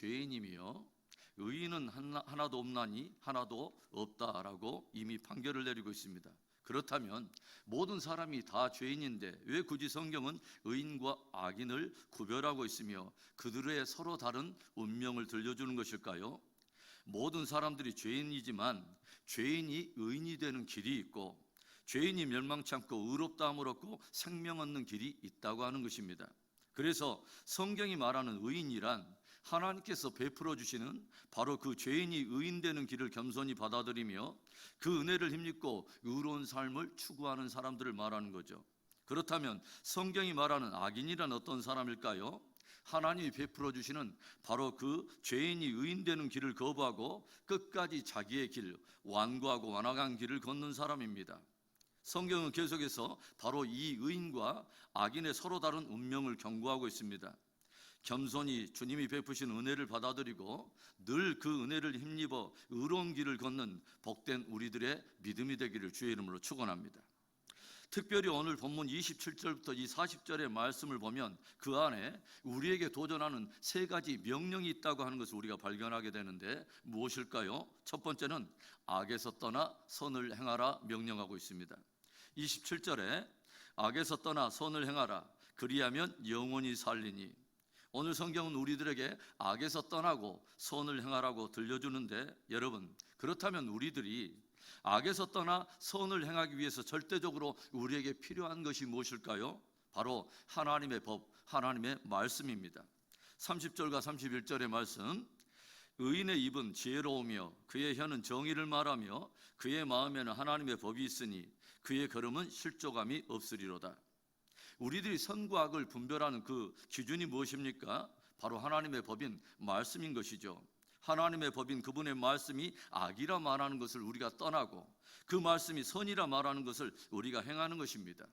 죄인이며 의인은 하나, 하나도 없나니 하나도 없다라고 이미 판결을 내리고 있습니다. 그렇다면 모든 사람이 다 죄인인데 왜 굳이 성경은 의인과 악인을 구별하고 있으며 그들의 서로 다른 운명을 들려주는 것일까요? 모든 사람들이 죄인이지만 죄인이 의인이 되는 길이 있고 죄인이 멸망치 않고 의롭다함을 얻고 생명 얻는 길이 있다고 하는 것입니다. 그래서 성경이 말하는 의인이란 하나님께서 베풀어 주시는 바로 그 죄인이 의인되는 길을 겸손히 받아들이며 그 은혜를 힘입고 의로운 삶을 추구하는 사람들을 말하는 거죠. 그렇다면 성경이 말하는 악인이란 어떤 사람일까요? 하나님이 베풀어 주시는 바로 그 죄인이 의인되는 길을 거부하고 끝까지 자기의 길, 완고하고 완악한 길을 걷는 사람입니다. 성경은 계속해서 바로 이 의인과 악인의 서로 다른 운명을 경고하고 있습니다. 겸손히 주님이 베푸신 은혜를 받아들이고 늘 그 은혜를 힘입어 의로운 길을 걷는 복된 우리들의 믿음이 되기를 주의 이름으로 축원합니다. 특별히 오늘 본문 27절부터 이 40절의 말씀을 보면 그 안에 우리에게 도전하는 세 가지 명령이 있다고 하는 것을 우리가 발견하게 되는데 무엇일까요? 첫 번째는 악에서 떠나 선을 행하라 명령하고 있습니다. 27절에 악에서 떠나 선을 행하라 그리하면 영원히 살리니 오늘 성경은 우리들에게 악에서 떠나고 선을 행하라고 들려주는데 여러분 그렇다면 우리들이 악에서 떠나 선을 행하기 위해서 절대적으로 우리에게 필요한 것이 무엇일까요? 바로 하나님의 법, 하나님의 말씀입니다. 30절과 31절의 말씀 의인의 입은 지혜로우며 그의 혀는 정의를 말하며 그의 마음에는 하나님의 법이 있으니 그의 걸음은 실족함이 없으리로다. 우리들이 선과 악을 분별하는 그 기준이 무엇입니까? 바로 하나님의 법인 말씀인 것이죠. 하나님의 법인 그분의 말씀이 악이라 말하는 것을 우리가 떠나고 그 말씀이 선이라 말하는 것을 우리가 행하는 것입니다.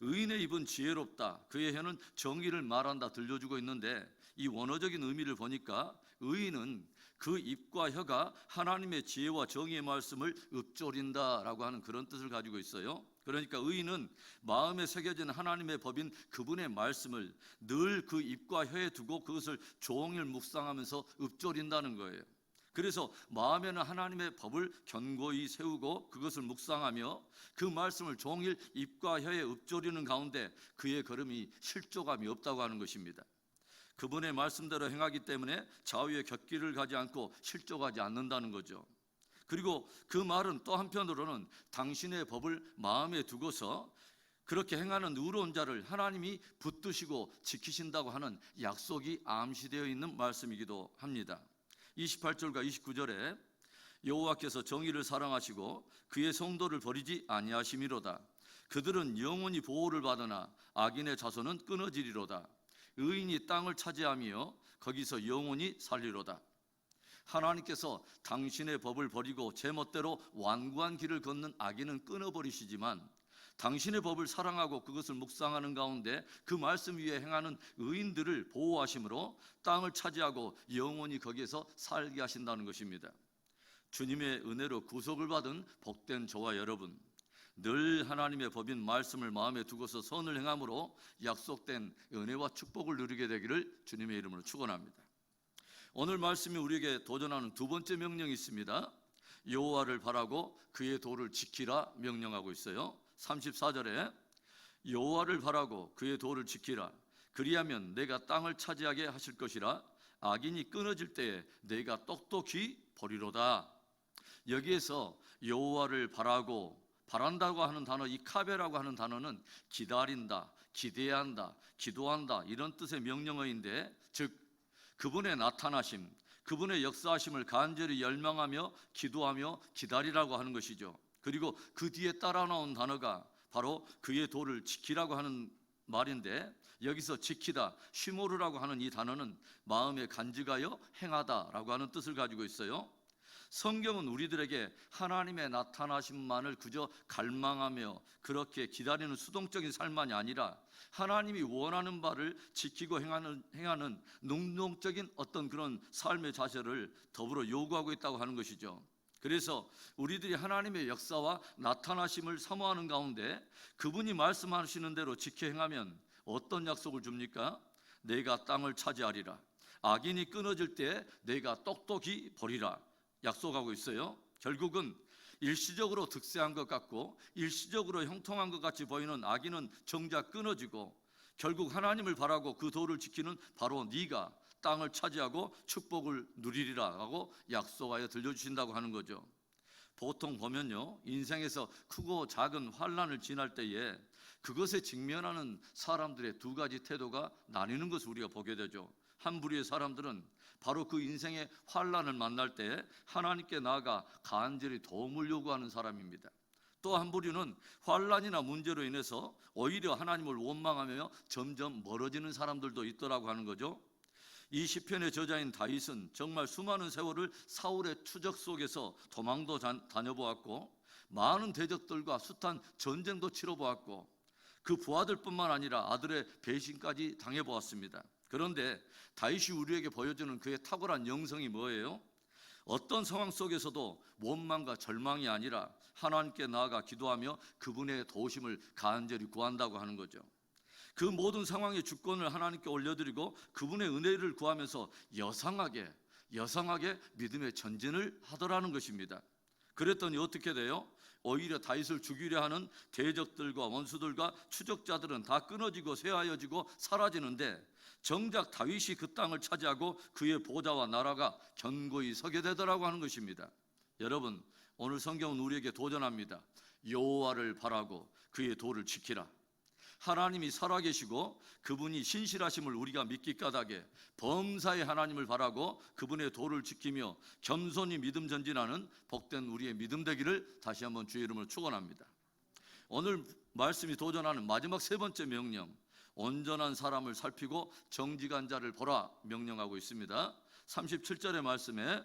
의인의 입은 지혜롭다. 그의 혀는 정의를 말한다 들려주고 있는데 이 원어적인 의미를 보니까 의인은 그 입과 혀가 하나님의 지혜와 정의의 말씀을 읊조린다라고 하는 그런 뜻을 가지고 있어요. 그러니까 의인은 마음에 새겨진 하나님의 법인 그분의 말씀을 늘 그 입과 혀에 두고 그것을 종일 묵상하면서 읊조린다는 거예요. 그래서 마음에는 하나님의 법을 견고히 세우고 그것을 묵상하며 그 말씀을 종일 입과 혀에 읊조리는 가운데 그의 걸음이 실족함이 없다고 하는 것입니다. 그분의 말씀대로 행하기 때문에 좌우의 곁길을 가지 않고 실족하지 않는다는 거죠. 그리고 그 말은 또 한편으로는 당신의 법을 마음에 두고서 그렇게 행하는 의로운 자를 하나님이 붙드시고 지키신다고 하는 약속이 암시되어 있는 말씀이기도 합니다. 28절과 29절에 여호와께서 정의를 사랑하시고 그의 성도를 버리지 아니하심이로다. 그들은 영원히 보호를 받으나 악인의 자손은 끊어지리로다. 의인이 땅을 차지하며 거기서 영원히 살리로다. 하나님께서 당신의 법을 버리고 제멋대로 완고한 길을 걷는 악인은 끊어버리시지만 당신의 법을 사랑하고 그것을 묵상하는 가운데 그 말씀 위에 행하는 의인들을 보호하심으로 땅을 차지하고 영원히 거기에서 살게 하신다는 것입니다. 주님의 은혜로 구속을 받은 복된 저와 여러분, 늘 하나님의 법인 말씀을 마음에 두고서 선을 행함으로 약속된 은혜와 축복을 누리게 되기를 주님의 이름으로 축원합니다. 오늘 말씀이 우리에게 도전하는 두 번째 명령이 있습니다. 여호와를 바라고 그의 도를 지키라 명령하고 있어요. 34절에 여호와를 바라고 그의 도를 지키라 그리하면 내가 땅을 차지하게 하실 것이라 악인이 끊어질 때에 내가 똑똑히 버리로다. 여기에서 여호와를 바라고 바란다고 하는 단어 이 카베라고 하는 단어는 기다린다, 기대한다, 기도한다 이런 뜻의 명령어인데 즉 그분의 나타나심, 그분의 역사하심을 간절히 열망하며 기도하며 기다리라고 하는 것이죠. 그리고 그 뒤에 따라 나온 단어가 바로 그의 도를 지키라고 하는 말인데 여기서 지키다, 쉬모르라고 하는 이 단어는 마음에 간직하여 행하다라고 하는 뜻을 가지고 있어요. 성경은 우리들에게 하나님의 나타나심만을 그저 갈망하며 그렇게 기다리는 수동적인 삶만이 아니라 하나님이 원하는 바를 지키고 행하는, 행하는 능동적인 어떤 그런 삶의 자세를 더불어 요구하고 있다고 하는 것이죠. 그래서 우리들이 하나님의 역사와 나타나심을 사모하는 가운데 그분이 말씀하시는 대로 지켜 행하면 어떤 약속을 줍니까? 내가 땅을 차지하리라. 악인이 끊어질 때 내가 똑똑히 버리라 약속하고 있어요. 결국은 일시적으로 득세한 것 같고 일시적으로 형통한 것 같이 보이는 악인은 정작 끊어지고 결국 하나님을 바라고 그 도를 지키는 바로 네가 땅을 차지하고 축복을 누리리라라고 약속하여 들려주신다고 하는 거죠. 보통 보면요 인생에서 크고 작은 환란을 지날 때에 그것에 직면하는 사람들의 두 가지 태도가 나뉘는 것을 우리가 보게 되죠. 한 부류의 사람들은 바로 그 인생의 환란을 만날 때 하나님께 나아가 간절히 도움을 요구하는 사람입니다. 또 한 부류는 환란이나 문제로 인해서 오히려 하나님을 원망하며 점점 멀어지는 사람들도 있더라고 하는 거죠. 이 시편의 저자인 다윗은 정말 수많은 세월을 사울의 추적 속에서 도망도 자- 다녀보았고 많은 대적들과 숱한 전쟁도 치러보았고 그 부하들뿐만 아니라 아들의 배신까지 당해 보았습니다. 그런데 다윗이 우리에게 보여주는 그의 탁월한 영성이 뭐예요? 어떤 상황 속에서도 원망과 절망이 아니라 하나님께 나아가 기도하며 그분의 도우심을 간절히 구한다고 하는 거죠. 그 모든 상황의 주권을 하나님께 올려드리고 그분의 은혜를 구하면서 여상하게 여상하게 믿음의 전진을 하더라는 것입니다. 그랬더니 어떻게 돼요? 오히려 다윗을 죽이려 하는 대적들과 원수들과 추적자들은 다 끊어지고 쇠하여지고 사라지는데 정작 다윗이 그 땅을 차지하고 그의 보좌와 나라가 견고히 서게 되더라고 하는 것입니다. 여러분 오늘 성경은 우리에게 도전합니다. 여호와를 바라고 그의 도를 지키라. 하나님이 살아계시고 그분이 신실하심을 우리가 믿기 까닭에 범사의 하나님을 바라고 그분의 도를 지키며 겸손히 믿음 전진하는 복된 우리의 믿음 되기를 다시 한번 주의 이름으로 축원합니다. 오늘 말씀이 도전하는 마지막 세 번째 명령 온전한 사람을 살피고 정직한 자를 보라 명령하고 있습니다. 37절의 말씀에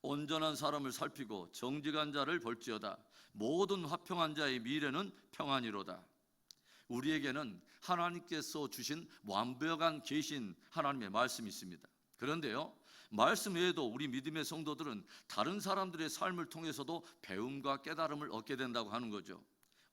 온전한 사람을 살피고 정직한 자를 볼지어다 모든 화평한 자의 미래는 평안이로다. 우리에게는 하나님께서 주신 완벽한 계신 하나님의 말씀이 있습니다. 그런데요, 말씀 외에도 우리 믿음의 성도들은 다른 사람들의 삶을 통해서도 배움과 깨달음을 얻게 된다고 하는 거죠.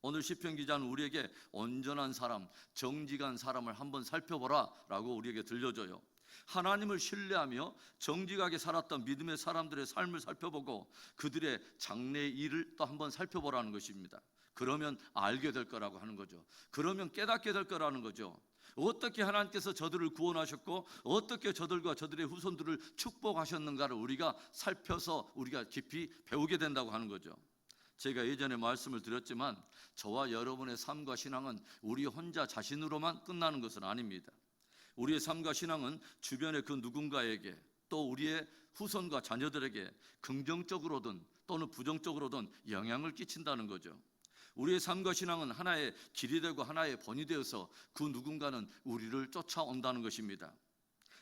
오늘 시편 기자는 우리에게 온전한 사람, 정직한 사람을 한번 살펴보라라고 우리에게 들려줘요. 하나님을 신뢰하며 정직하게 살았던 믿음의 사람들의 삶을 살펴보고 그들의 장래 일을 또 한번 살펴보라는 것입니다. 그러면 알게 될 거라고 하는 거죠. 그러면 깨닫게 될 거라는 거죠. 어떻게 하나님께서 저들을 구원하셨고 어떻게 저들과 저들의 후손들을 축복하셨는가를 우리가 살펴서 우리가 깊이 배우게 된다고 하는 거죠. 제가 예전에 말씀을 드렸지만 저와 여러분의 삶과 신앙은 우리 혼자 자신으로만 끝나는 것은 아닙니다. 우리의 삶과 신앙은 주변의 그 누군가에게 또 우리의 후손과 자녀들에게 긍정적으로든 또는 부정적으로든 영향을 끼친다는 거죠. 우리의 삶과 신앙은 하나의 길이 되고 하나의 본이 되어서 그 누군가는 우리를 쫓아온다는 것입니다.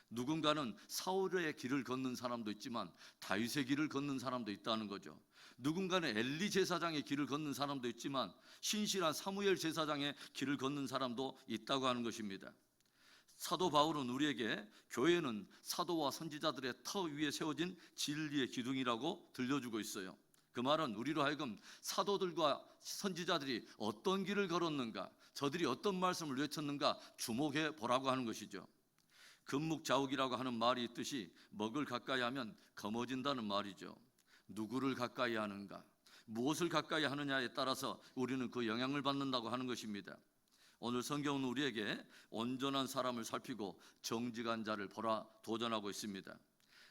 누군가는 사울의 길을 걷는 사람도 있지만 다윗의 길을 걷는 사람도 있다는 거죠. 누군가는 엘리 제사장의 길을 걷는 사람도 있지만 신실한 사무엘 제사장의 길을 걷는 사람도 있다고 하는 것입니다. 사도 바울은 우리에게 교회는 사도와 선지자들의 터 위에 세워진 진리의 기둥이라고 들려주고 있어요. 그 말은 우리로 하여금 사도들과 선지자들이 어떤 길을 걸었는가, 저들이 어떤 말씀을 외쳤는가 주목해 보라고 하는 것이죠. 금묵자욱이라고 하는 말이 있듯이 먹을 가까이 하면 검어진다는 말이죠. 누구를 가까이 하는가, 무엇을 가까이 하느냐에 따라서 우리는 그 영향을 받는다고 하는 것입니다. 오늘 성경은 우리에게 온전한 사람을 살피고 정직한 자를 보라 도전하고 있습니다.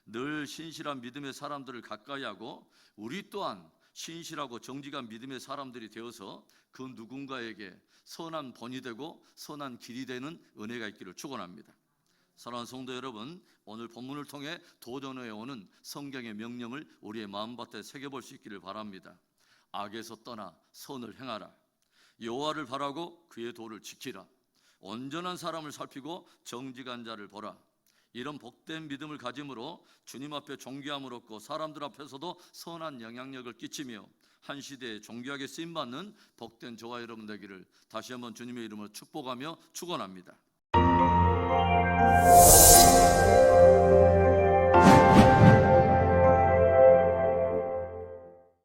늘 신실한 믿음의 사람들을 가까이 하고 우리 또한 신실하고 정직한 믿음의 사람들이 되어서 그 누군가에게 선한 본이 되고 선한 길이 되는 은혜가 있기를 축원합니다. 사랑하는 성도 여러분, 오늘 본문을 통해 도전해 오는 성경의 명령을 우리의 마음밭에 새겨볼 수 있기를 바랍니다. 악에서 떠나 선을 행하라. 여호와를 바라고 그의 도를 지키라. 온전한 사람을 살피고 정직한 자를 보라. 이런 복된 믿음을 가짐으로 주님 앞에 존귀함을 얻고 사람들 앞에서도 선한 영향력을 끼치며 한 시대에 존귀하게 쓰임 받는 복된 저와 여러분 되기를 다시 한번 주님의 이름으로 축복하며 축원합니다.